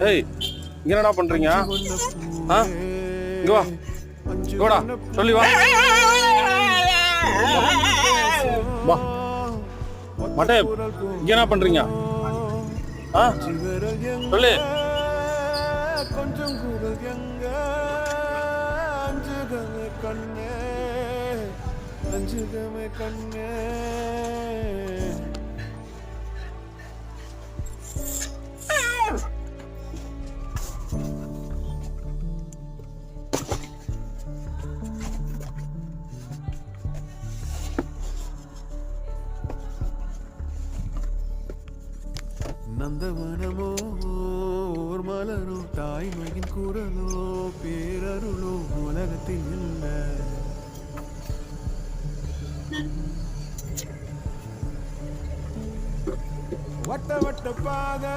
ஏய் இங்க என்னடா பண்றீங்க? ஆ? இங்க வா. இங்க வாடா. சொல்லி வா. வா. மட்டே இங்க என்ன பண்றீங்க? ஆ? சொல்லு. கொஞ்சம் குரல் எங்க அஞ்சுகமே கண்ணே அஞ்சுகமே கண்ணே. நந்தவனமோ ஓர் மலரோ தாய்மையின் குரலோ பேரருளோ உலகத்தில் இல்லை. வட்ட வட்ட பாதை